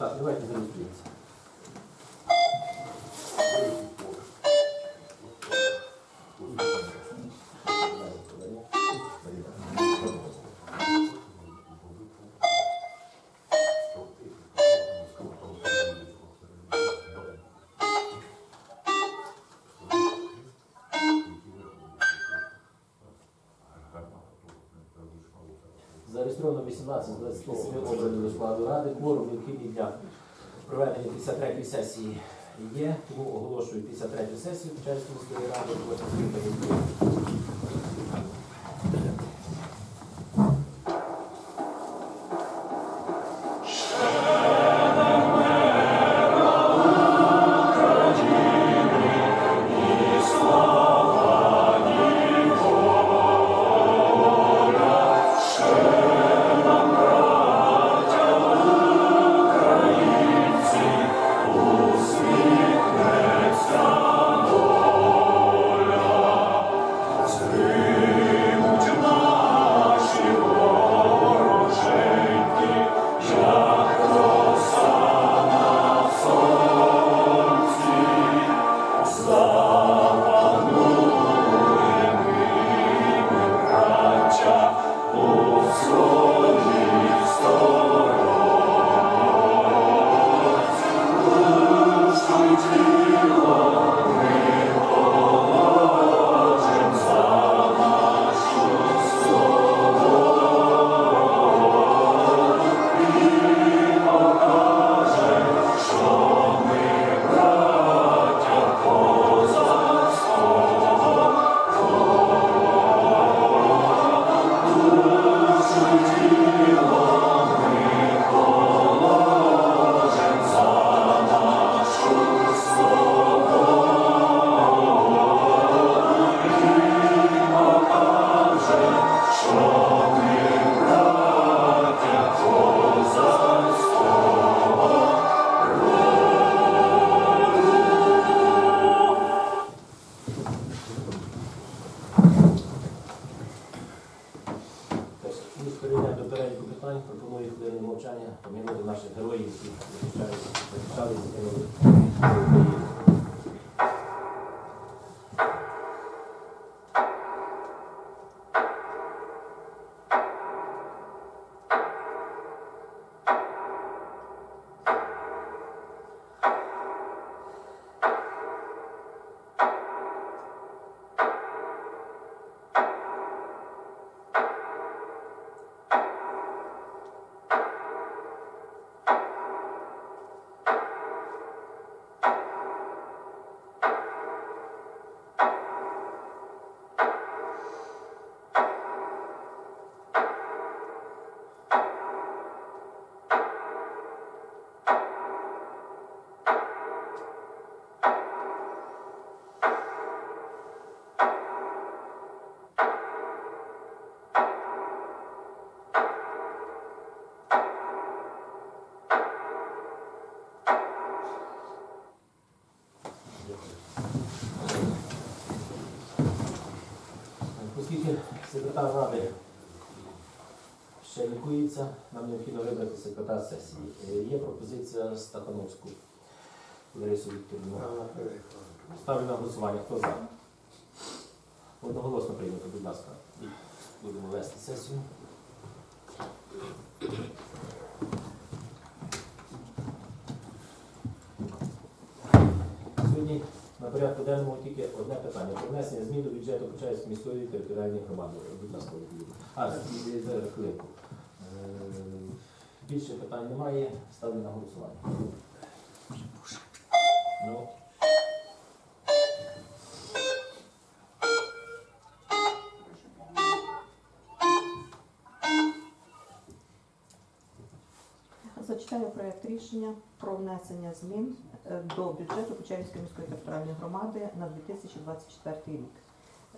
Так, давайте зареєструємося. Зареєстровано 18 з 27 обраних до складу ради. Кворум необхідний для проведення 53-ї сесії є, тому оголошую 53-ю сесію Печерської міської ради. Оскільки секретар ради ще лікується, нам необхідно вибрати секретар сесії. Е, Є пропозиція Стахановську Ларису Вікторівну. Ставлю на голосування. Хто за? Одноголосно прийнято, будь ласка. Будемо вести сесію. Сьогодні на порядку денному тільки одне питання. Про внесення змін до бюджету Почаївської міської територіальної громади. Будь ласка, А, зараз хвилинку. Е, Більше питань немає. Ставлю на голосування. Ну, Зачитаю проект рішення про внесення змін е, до бюджету Почаївської міської територіальної громади на 2024 рік.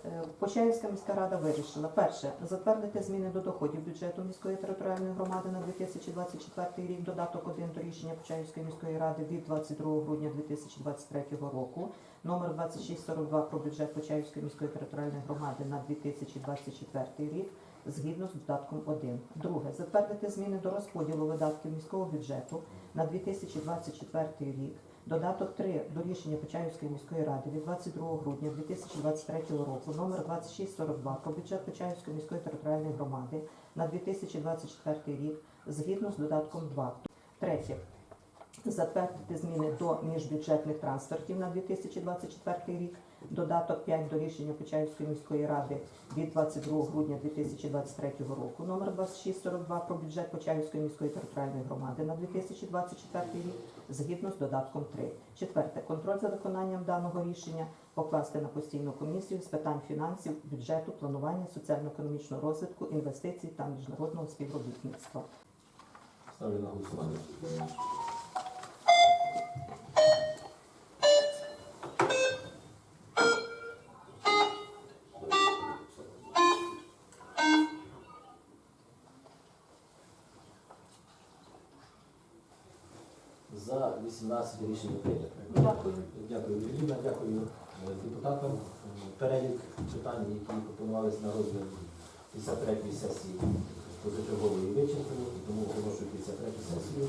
Е, Почаївська міська рада вирішила перше затвердити зміни до доходів бюджету міської територіальної громади на 2024 рік. Додаток 1 до рішення Почаївської міської ради від 22 грудня 2023 року. Номер 2642 про бюджет Почаївської міської територіальної громади на 2024 рік. Згідно з додатком 1. Друге, затвердити зміни до розподілу видатків міського бюджету на 2024 рік. Додаток 3 до рішення Почаївської міської ради від 22 грудня 2023 року номер 2642 про бюджет Почаївської міської територіальної громади на 2024 рік згідно з додатком 2. Третє. Затвердити зміни до міжбюджетних трансфертів на 2024 рік. Додаток 5 до рішення Почаївської міської ради від 22 грудня 2023 року номер 2642 про бюджет Почаївської міської територіальної громади на 2024 рік згідно з додатком 3. Четверте. Контроль за виконанням даного рішення покласти на постійну комісію з питань фінансів, бюджету, планування, соціально-економічного розвитку, інвестицій та міжнародного співробітництва. Ставлю на голосування. За 18 рішення прийнято. Дякую. Дякую, Юліна, дякую е, депутатам. Перелік питань, які пропонувалися на розгляд 53 сесії позачергової вичерпані, тому оголошую 53 сесію.